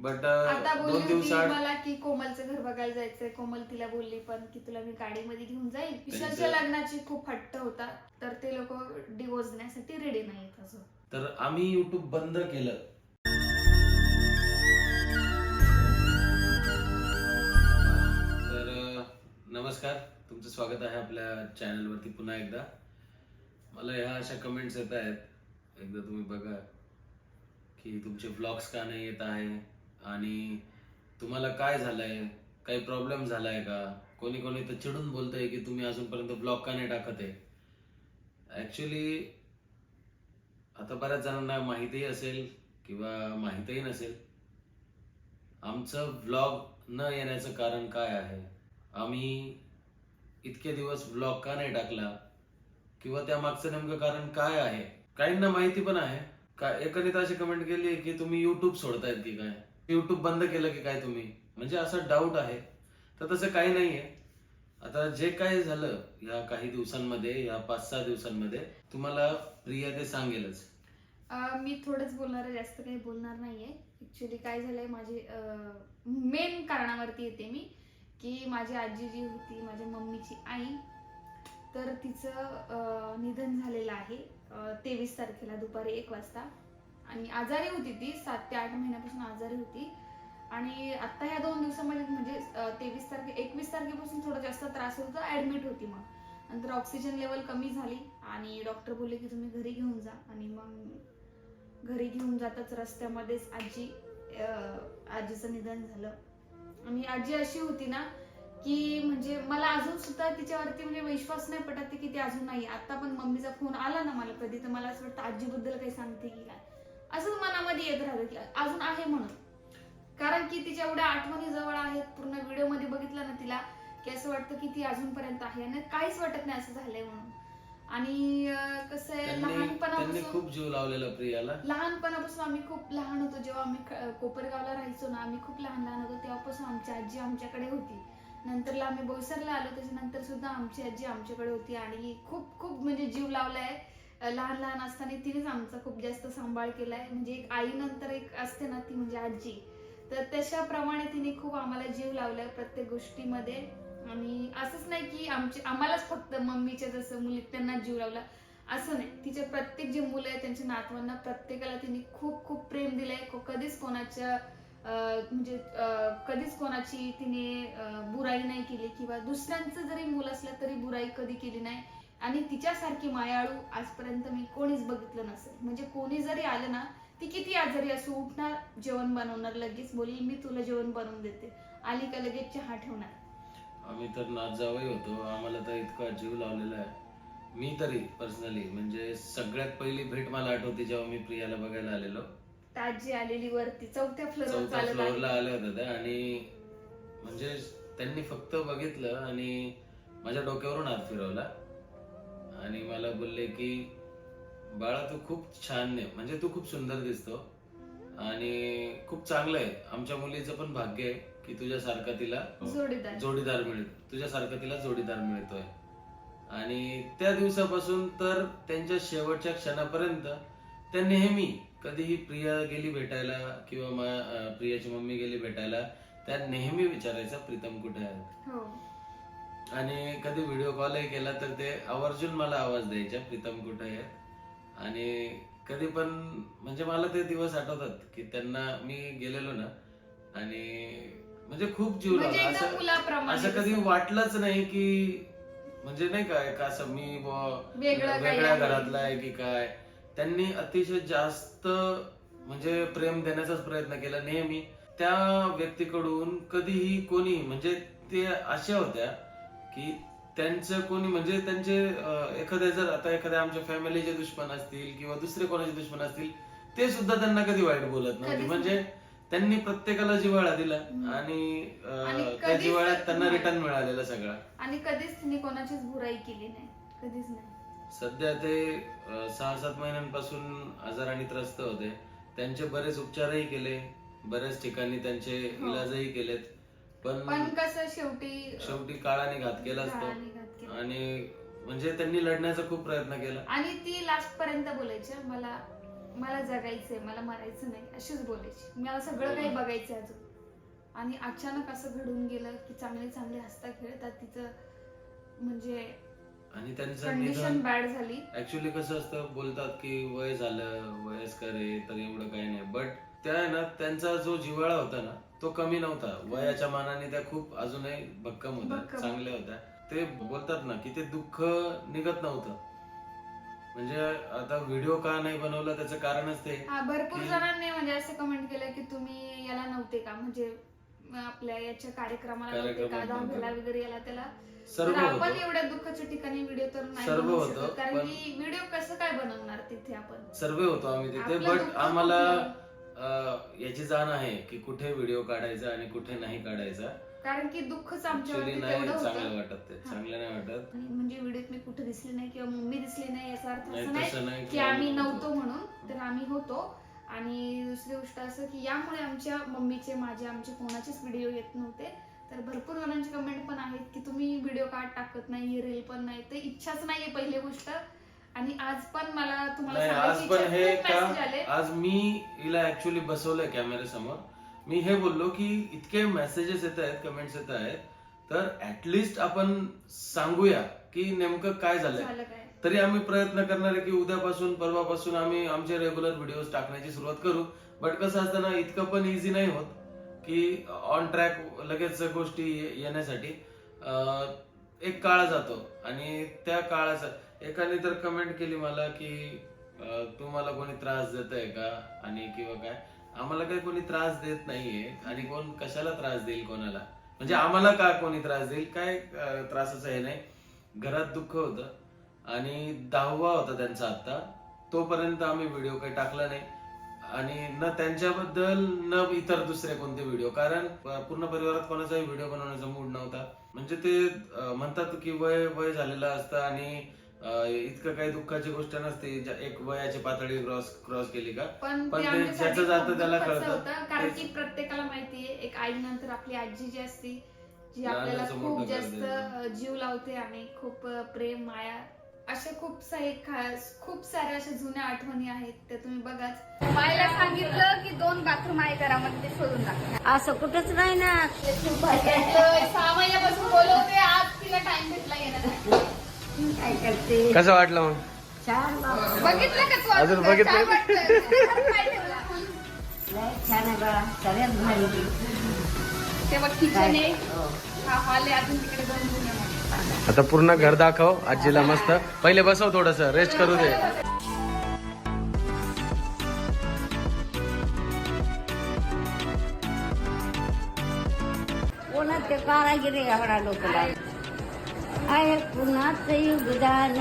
But आता दोन बोलली होती दिवसाआड मला की कोमलचं घर बघायला जायचंय. कोमल तिला बोलली पण की तुला मी गाडीमध्ये घेऊन जाईल? विशालच्या त्यांचं- लग्नाची खूप हट्ट होता. तर ते लोक डिवोर्स देण्यासाठी रेडी नाहीत अजून तर आम्ही युट्यूब बंद केलं. तर अ, नमस्कार. तुमचं स्वागत आहे आपल्या चॅनलवरती पुन्हा एकदा. मला ह्या अशा कमेंट्स येत आहेत. एकदा तुम्ही बघा की तुमचे ब्लॉग्स का नाही येत आहे? आणि तुम्हाला काय झालंय? काही प्रॉब्लेम झालाय का? कोणी कोणी तर चिडून बोलतंय की तुम्ही अजूनपर्यंत ब्लॉग का नाही टाकत आहे? ऍक्च्युली आता बऱ्याच जणांना माहितीही असेल किंवा माहितही नसेल आमचं ब्लॉग न येण्याचं कारण काय आहे? आम्ही इतके दिवस ब्लॉग का नाही टाकला किंवा त्या मागचं नेमकं कारण काय आहे? काहींना माहिती पण आहे. का एकाने अशी कमेंट केली की तुम्ही युट्यूब सोडतायत की काय? युट्यूब बंद केलं की काय तुम्ही? म्हणजे असं डाऊट आहे. तर तसं काही नाहीये. आता जे काय झालं या काही दिवसांमध्ये या पाच सहा दिवसांमध्ये तुम्हाला प्रिया ते सांगेलच. मी थोडंच बोलणार आहे जास्त काही बोलणार नाहीये. ऍक्च्युली काय झालंय माझी मेन कारणावरती येते मी की माझी आजी जी होती माझ्या मम्मीची आई तर तिचं निधन झालेलं आहे तेवीस तारखेला दुपारी एक वाजता. आणि आजारी होती ती सात ते आठ महिन्यापासून आजारी होती. आणि आता ह्या दोन दिवसामध्ये म्हणजे तेवीस तारखे एकवीस तारखेपासून थोडा जास्त त्रास होत होता ऍडमिट होती मग. नंतर ऑक्सिजन लेवल कमी झाली आणि डॉक्टर बोलले की तुम्ही घरी घेऊन जा आणि मग घरी घेऊन जाताच रस्त्यामध्येच आजी आजीचं निधन झालं. आणि आजी अशी होती ना की म्हणजे मला अजून सुद्धा तिच्यावरती म्हणजे विश्वास नाही पटत की ती अजून नाही. आता पण मम्मीचा फोन आला ना मला कधी तर मला असं वाटतं आजीबद्दल काही सांगते की काय. असंच मनामध्ये येत राहतं की अजून आहे म्हणून. कारण की तिच्या एवढ्या आठवणी जवळ आहेत. पूर्ण व्हिडिओमध्ये बघितलं ना तिला की असं वाटतं की ती अजूनपर्यंत आहे. आणि काहीच वाटत नाही असं झालंय म्हणून. आणि कसं आहे लहानपणापासून खूप जीव लावलेला प्रियाला. लहानपणापासून आम्ही खूप लहान होतो. जेव्हा आम्ही कोपरगावला राहायचो ना आम्ही खूप लहान लहान होतो. तेव्हापासून आमची आजी आमच्याकडे होती. नंतरला आम्ही बोईसरला आलो. त्याच्यानंतर सुद्धा आमची आजी आमच्याकडे होती. आणि खूप खूप म्हणजे जीव लावलाय. लहान लहान असताना तिनेच आमचा खूप जास्त सांभाळ केलाय. म्हणजे एक आईनंतर एक असते ना ती म्हणजे आजी. तर तशाप्रमाणे तिने खूप आम्हाला जीव लावलाय प्रत्येक गोष्टीमध्ये. आणि असंच नाही की आमचे आम्हालाच फक्त मम्मीच्या जसं मुली त्यांना जीव लावला असं नाही. तिचे प्रत्येक जे मुलं आहेत त्यांच्या नातवांना प्रत्येकाला तिने खूप खूप प्रेम दिलंय. कधीच कोणाच्या अं, म्हणजे अं, कधीच कोणाची तिने बुराई नाही केली किंवा दुसऱ्यांचं जरी मुलं असलं तरी बुराई कधी केली नाही. आणि तिच्यासारखी मायाळू आजपर्यंत मी कोणीच बघितलं नसेल. म्हणजे कोणी जरी आलं ना ती किती आजारी असो उठणार जेवण बनवणार लगेच बोलली मी तुला जेवण बनवून देते. आली का लगेच चहा ठेवणार. आम्ही तर नाच जावई होतो. आम्हाला तर इतका जीव लावलेला आहे. मी तरी पर्सनली म्हणजे सगळ्यात पहिली भेट मला आठवते जेव्हा मी प्रियाला बघायला आलेलो. ताजी आलेली वरती चौथ्या फ्लोअर फ्लोअरला आली. आल्या होत्या त्या. आणि म्हणजे त्यांनी फक्त बघितलं आणि माझ्या डोक्यावरून हात फिरवला. आणि मला बोलले की बाळा तू खूप छान आहे. म्हणजे तू खूप सुंदर दिसतो आणि खूप चांगलं आहे. आमच्या मुलीचं पण भाग्य आहे की तुझ्यासारखा तिला जोडीदार. जोडीदार मिळत तुझ्यासारखा तिला जोडीदार मिळतोय. आणि त्या दिवसापासून तर त्यांच्या शेवटच्या क्षणापर्यंत त्या नेहमी कधीही प्रिया गेली भेटायला किंवा प्रियाची मम्मी गेली भेटायला त्या नेहमी विचारायचा प्रीतम कुठे आहे? हो. आणि कधी व्हिडिओ कॉलही केला तर ते आवर्जून मला आवाज द्यायच्या प्रीतम कुठे आहे आणि कधी पण म्हणजे मला ते दिवस आठवतात की त्यांना मी गेलेलो ना आणि म्हणजे खूप जीव म्हणजे लावला एकदम असं मुलाप्रमाणे असं कधी. वाटलंच नाही की म्हणजे नाही काय का असं मी बुवा वेगळं काही वेगळ्या आहे. घरातला आहे की काय त्यांनी अतिशय जास्त म्हणजे प्रेम देण्याचाच प्रयत्न केला नेहमी त्या व्यक्तीकडून कधीही कोणी म्हणजे ते अशा होत्या की त्यांचं कोणी म्हणजे त्यांचे एखाद्या जर आता एखाद्या आमच्या फॅमिलीचे दुश्मन असतील किंवा दुसरे कोणाचे दुश्मन असतील ते सुद्धा त्यांना कधी वाईट बोलत नव्हते. म्हणजे त्यांनी प्रत्येकाला जिव्हाळा दिला. आणि त्या जिव्हाळ्यात त्यांना. रिटर्न मिळालेला सगळा. आणि कधीच तिने कोणाचीच बुराई केली नाही. कधीच नाही. सध्या ते सहा सात महिन्यांपासून आजाराने त्रस्त होते. त्यांचे बरेच उपचारही केले. बऱ्याच ठिकाणी त्यांचे हो. इलाजही केलेत. पण पण कसं शेवटी शेवटी काळाने घात काळाने केला. आणि म्हणजे त्यांनी लढण्याचा खूप प्रयत्न केला. आणि ती लास्ट पर्यंत बोलायची मला मला जगायचंय मला मरायचं नाही अशीच बोलायची. मला सगळं काही बघायचं अजून. आणि अचानक असं घडून गेलं की चांगले चांगले हसता खेळतात तिचं म्हणजे आणि त्यांचं कंडिशन बॅड झाली. ऍक्च्युली कसं असतं बोलतात की वय झालं वयस्कर आहे तर एवढं काही नाही. बट त्या आहे ना त्यांचा जो जिव्हाळा होता ना तो कमी नव्हता. वयाच्या मानाने त्या खूप अजूनही भक्कम होत्या. भक्कम. चांगल्या होत्या. ते बोलतात ना की ते दुःख निघत नव्हतं. म्हणजे आता व्हिडिओ का नाही बनवला त्याचं कारणच ते. हा भरपूर की- जणांनी म्हणजे असे कमेंट केलं की तुम्ही याला नव्हते का? म्हणजे आपल्या याच्या कार्यक्रमाला नव्हते का? कार्यक्रमात दहावीला नव्हते. वगैरे याला त्याला. सर्व आपण होतं. एवढ्या दुःखाच्या ठिकाणी व्हिडिओ तर नाही सर्व बनवू होतं, शकत. कारण पण- की व्हिडिओ कसं काय बनवणार तिथे आपण? सर्व होतो आम्ही तिथे आपलं बट दुःख आम्हाला कुठलं? अं, याची जाण आहे की कुठे व्हिडिओ काढायचा आणि कुठे नाही काढायचा. कारण की दुःखच आमच्यावरती नाही तेवढं चांगलं होतं वाटत ते हा. चांगलं नाही वाटत. आणि म्हणजे व्हिडिओत मी कुठे दिसले नाही किंवा मम्मी दिसली नाही याचा अर्थ नाही असं नाही तसं नाही की आम्ही नव्हतो म्हणून तर आम्ही होतो. आणि दुसरी गोष्ट असं की यामुळे आमच्या मम्मीचे माझे आमचे कोणाचेच व्हिडिओ येत नव्हते. तर भरपूर जणांची कमेंट पण आहेत की तुम्ही व्हिडिओ का टाकत नाही रील पण नाही तर इच्छाच नाहीये पहिली गोष्ट. आणि आज पण मला तुम्हाला नाही आज सांगायची पण इच्छा हे का? message आले. आज मी हिला ऍक्च्युली बसवलंय कॅमेरा समोर. मी हे बोललो की इतके मेसेजेस येत आहेत कमेंट्स येत आहेत तर ऍटलिस्ट आपण सांगूया की नेमकं काय झालंय. झालं काय? तरी आम्ही प्रयत्न करणार आहे की उद्यापासून परवापासून आम्ही आमचे रेग्युलर व्हिडिओज टाकण्याची सुरुवात करू. बट कसं असतं ना इतकं पण इझी नाही होत की ऑन ट्रॅक लगेच गोष्टी ये- येण्यासाठी. अं, एक काळ जातो आणि त्या काळाचा एकाने तर कमेंट केली मला की तुम्हाला कोणी त्रास देत आहे का? आणि किंवा काय. आम्हाला काही कोणी त्रास देत नाहीये आणि कोण कशाला त्रास देईल कोणाला? म्हणजे आम्हाला का कोणी त्रास देईल? काय त्रासाचं हे नाही. घरात दुःख होतं आणि दहावा होता त्यांचा आता तोपर्यंत आम्ही व्हिडिओ काही टाकला नाही. आणि न त्यांच्याबद्दल न इतर दुसरे कोणते व्हिडिओ कारण पूर्ण परिवारात कोणाचाही व्हिडिओ बनवण्याचा मूड नव्हता. म्हणजे ते म्हणतात की वय वय झालेलं असतं आणि इतकं काही दुःखाची गोष्ट नसते. एक वयाची पातळी क्रॉस क्रॉस केली का? पण पण ते ज्याचं जातं त्याला कळतं. होतं. कारण. की प्रत्येकाला माहितीये एक आईनंतर आपली आजी जी असती जी आपल्याला खूप जास्त जीव लावते आणि खूप प्रेम माया अशा खूप सारे खास खूप साऱ्या अशा जुन्या आठवणी आहेत. त्या तुम्ही बघाच. मायला सांगितलं की दोन बाथरूम आहे घरामध्ये ते शोधून टाक. असं कुठंच नाही ना. सहा महिन्यापासून बोलवते आज तिला टाइम भेटला येण्यासाठी काय करते कसं वाटलं मग छान. बघितलं का तू अजून आता? बघितलं? छान वाटतंय. खरंच काय ठेवलं? लय छान आहे बाळा सगळ्यात भारी ती. तेव्हा किचन आहे हो. हा हॉल आहे अजून तिकडे दोन रूम आहे आता पूर्ण घर दाखव आजीला मस्त पहिले बसव थोडस रेस्ट करू दे कोणात ते कारागिरी एवढा लोकला आहे कुणाचं युगदान?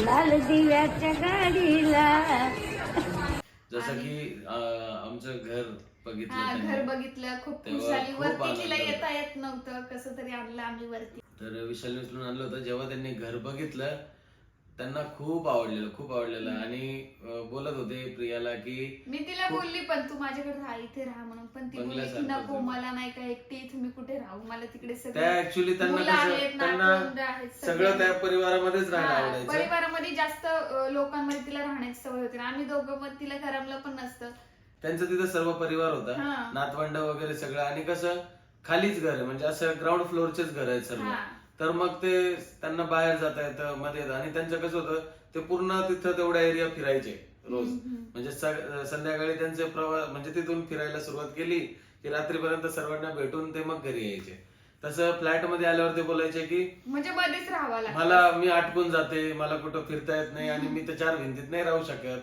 लाल दिव्याच्या गाडीला. जसं की अं, आमचं घर बघितलं हा त्यांनी. घर बघितलं. खूप खुश तेव्हा झाली खूप वरती आनंद तिला होता. येता येत नव्हतं. कसं तरी आणलं आम्ही वरती. तर विशाल उचलून आणलं होतं. जेव्हा त्यांनी घर बघितलं त्यांना खूप आवडलेलं खूप आवडलेलं. आणि अं, बोलत होते प्रियाला की मी तिला खूप- बोलली पण तू माझ्याकडे राहा इथे राहा म्हणून. पण ती बोलली की बंगल्यासारखं नको. मला नाही का एकटी इथे मी कुठे राहू? मला तिकडे त्या सगळे ऍक्च्युली त्यांना मुलं कसं आहेत त्यांना नातवंड आहेत सगळं सगळे. त्या परिवारामध्येच राहायला हा, आवडायचं. परिवारामध्ये जास्त अ, लोकांमध्ये तिला राहण्याची सवय होती. आणि आम्ही दोघं मग तिला करमलं पण नसतं. त्यांचं तिथं सर्व परिवार होता. हा. नातवंड वगैरे सगळं. आणि कसं खालीच घर आहे. म्हणजे असं ग्राउंड फ्लोअरचेच घर आहेत सर्व हा. तर मग ते त्यांना बाहेर जाता येतं मध्ये येतं. आणि त्यांचं कसं होतं ते पूर्ण तिथं तेवढा एरिया फिरायचे रोज. म्हणजे संध्याकाळी त्यांचे प्रवास म्हणजे तिथून फिरायला सुरुवात केली की रात्रीपर्यंत सर्वांना भेटून ते मग घरी यायचे. तसं फ्लॅटमध्ये आल्यावर ते बोलायचे की म्हणजे मध्येच राहावं मला मी आटकून जाते मला कुठं फिरता येत नाही आणि मी तर चार भिंतीत नाही राहू शकत.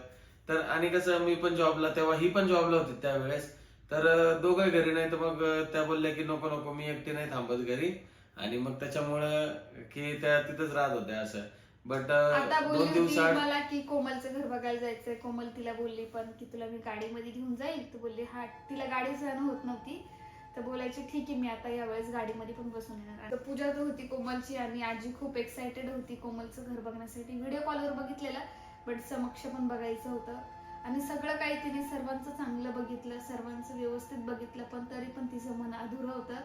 तर आणि कसं मी पण जॉबला तेव्हा ही पण जॉबला होती त्यावेळेस. तर दोघं घरी नाही तर मग त्या बोलल्या की नको नको मी एकटी नाही थांबत घरी. आणि मग त्याच्यामुळं की त्या तिथंच राहत होत्या असं. बट आता बोलली दोन होती दिवसात मला की कोमलचं घर बघायला जायचंय. कोमल तिला बोलली पण की तुला मी गाडीमध्ये घेऊन जाईल? तर बोलली हा. तिला गाडी सहन होत नव्हती. तर बोलायची ठीक आहे मी आता यावेळेस गाडीमध्ये पण बसून येणार. तर पूजा तर होती कोमलची आणि आजी खूप एक्साइटेड होती कोमलचं घर बघण्यासाठी. व्हिडिओ कॉलवर बघितलेलं बट समक्ष पण बघायचं होतं. आणि सगळं काही तिने सर्वांचं चांगलं बघितलं सर्वांचं व्यवस्थित बघितलं पण तरी पण तिचं मन अधुरं होतं.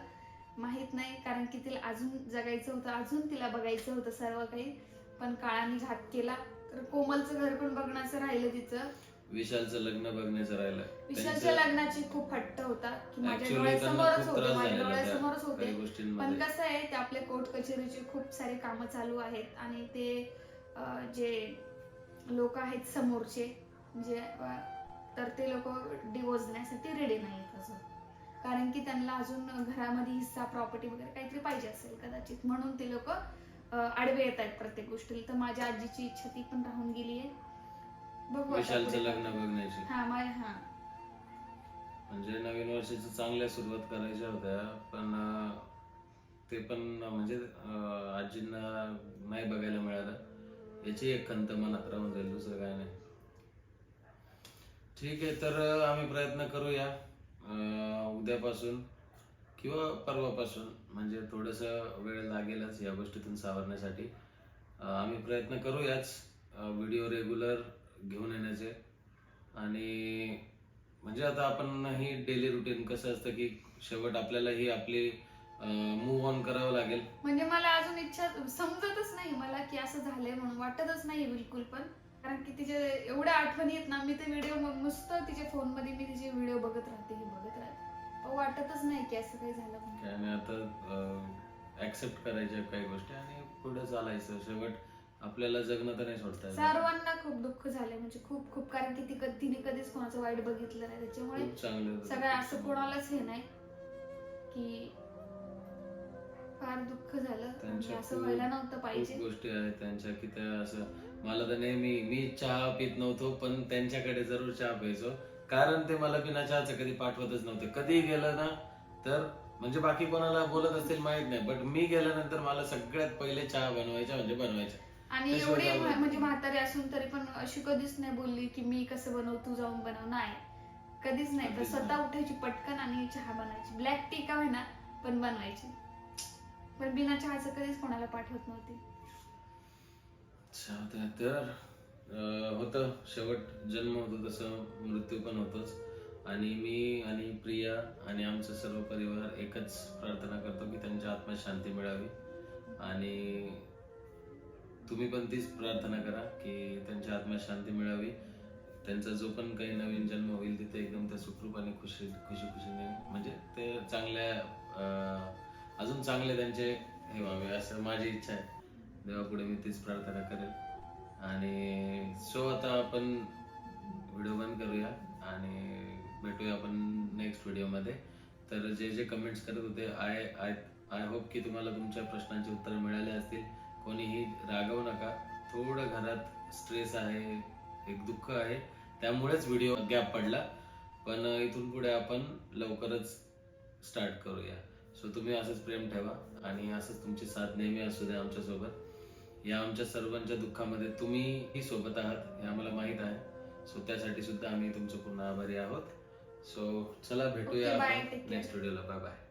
माहीत नाही कारण की तिला अजून जगायचं होतं अजून तिला बघायचं होतं सर्व काही. पण काळाने घात केला. तर कोमलचं घर पण बघण्याचं राहिलं तिचं. विशालचं लग्न बघण्याचं राहिलं. विशालच्या लग्नाची खूप हट्ट होता. की माझ्या डोळ्यासमोरच होते माझ्या डोळ्यासमोरच होते. पण कसं आहे ते आपल्या कोर्ट कचेरीचे खूप सारे कामं चालू आहेत. आणि ते जे लोक आहेत समोरचे जे अं, तर ते लोक डिवोर्स देण्यासाठी रेडी नाही आहेत अजून कारण की त्यांना अजून घरामध्ये हिस्सा प्रॉपर्टी वगैरे काहीतरी पाहिजे असेल कदाचित. म्हणून ते लोक आडवे येत आहेत प्रत्येक गोष्टीला. तर माझ्या आजीची इच्छा ती पण राहून गेली आहे. बघू विशालचं लग्न. बघण्याची. हा माझ्या हा. म्हणजे नवीन वर्षाची चांगल्या सुरुवात करायच्या होत्या पण ते पण म्हणजे आजींना नाही बघायला मिळालं. याची एक खंत मनात राहून जाईल दुसरं काय नाही. ठीक आहे तर आम्ही प्रयत्न करूया. उद्यापासून किंवा परवापासून म्हणजे थोडंसं वेळ लागेलच या गोष्टीतून सावरण्यासाठी. आम्ही प्रयत्न करूयाच व्हिडिओ रेग्युलर घेऊन येण्याचे. आणि म्हणजे आता आपण ही डेली रुटीन कसं असतं की शेवट आपल्याला ही आपली मूव ऑन करावं लागेल. म्हणजे मला अजून इच्छा समजतच नाही मला की असं झालंय म्हणून वाटतच नाही बिलकुल पण. कारण की तिचे एवढ्या आठवणी आहेत ना मी ते व्हिडिओ नुसतं तिच्या फोनमध्ये मी तिचे व्हिडिओ बघत राहते हे बघत राहते पण वाटतच नाही की असं काही झालं म्हणून. आणि आता ऍक्सेप्ट करायच्या काही गोष्टी आणि पुढे चालायचं शेवट आपल्याला जगणं तर नाही सोडता येणार. सर्वांना खूप दुःख झालंय म्हणजे खूप खूप कारण की ती कधी- तिने कधीच कोणाचं वाईट बघितलं नाही त्याच्यामुळे खूप चांगलं होतं. सगळं असं कोणालाच हे नाही की फार दुःख झालं. म्हणजे त्यांच्या असं खूप- व्हायला नव्हतं खूप पाहिजे गोष्टी आहेत त्यांच्या की त्या असं मला तर नेहमी मी चहा पित नव्हतो पण त्यांच्याकडे जरूर चहा प्यायचो. कारण ते मला बिना चहाचं कधी पाठवतच नव्हते. कधी गेलं ना तर म्हणजे बाकी कोणाला बोलत असतील माहीत नाही बट मी गेल्यानंतर मला सगळ्यात पहिले चहा बनवायच्या म्हणजे बनवायच्या आणि त्याशिवाय एवढी जाऊ म्हा- दे. म्हणजे म्हातारी असून तरी पण अशी कधीच नाही बोलली की मी कसं बनवू तू जाऊन बनव. नाही. कधीच नाही. तर कधीच स्वतः. उठायची पटकन आणि चहा बनायची. ब्लॅक टी का होईना पण बनवायची. पण बिना चहाचं कधीच कोणाला पाठवत नव्हती. अच्छा, ते- तर अं, होतं. शेवट जन्म होतो तसं मृत्यू पण होतोच. आणि मी आणि प्रिया आणि आमचा सर्व परिवार एकच प्रार्थना करतो की त्यांच्या आत्म्यात शांती मिळावी. आणि तुम्ही पण तीच प्रार्थना करा की त्यांच्या आत्म्यात शांती मिळावी. त्यांचा जो पण काही नवीन जन्म होईल तिथे एकदम त्या सुखरूप आणि खुशी खुशी खुशीने म्हणजे ते चांगल्या अं, अजून चांगले त्यांचे हे व्हावे असं माझी इच्छा आहे. देवापुढे मी तीच प्रार्थना करेल. आणि सो आता आपण व्हिडिओ बंद करूया आणि भेटूया आपण नेक्स्ट व्हिडिओमध्ये. तर जे जे कमेंट्स करत होते आय आय आय होप की तुम्हाला तुमच्या प्रश्नांची उत्तरं मिळाली असतील. कोणीही रागवू नका. थोडं घरात स्ट्रेस आहे एक दुःख आहे. त्यामुळेच व्हिडिओ गॅप पडला. पण इथून पुढे आपण लवकरच स्टार्ट करूया. सो तुम्ही असंच प्रेम ठेवा आणि असंच तुमची साथ नेहमी असू द्या आमच्यासोबत. या आमच्या सर्वांच्या दुःखामध्ये तुम्हीही सोबत आहात हे आम्हाला माहीत आहे. सो त्यासाठी सुद्धा आम्ही तुमचे पूर्ण आभारी आहोत. सो चला भेटूया आपण. नेक्स्ट व्हिडिओला बाय बाय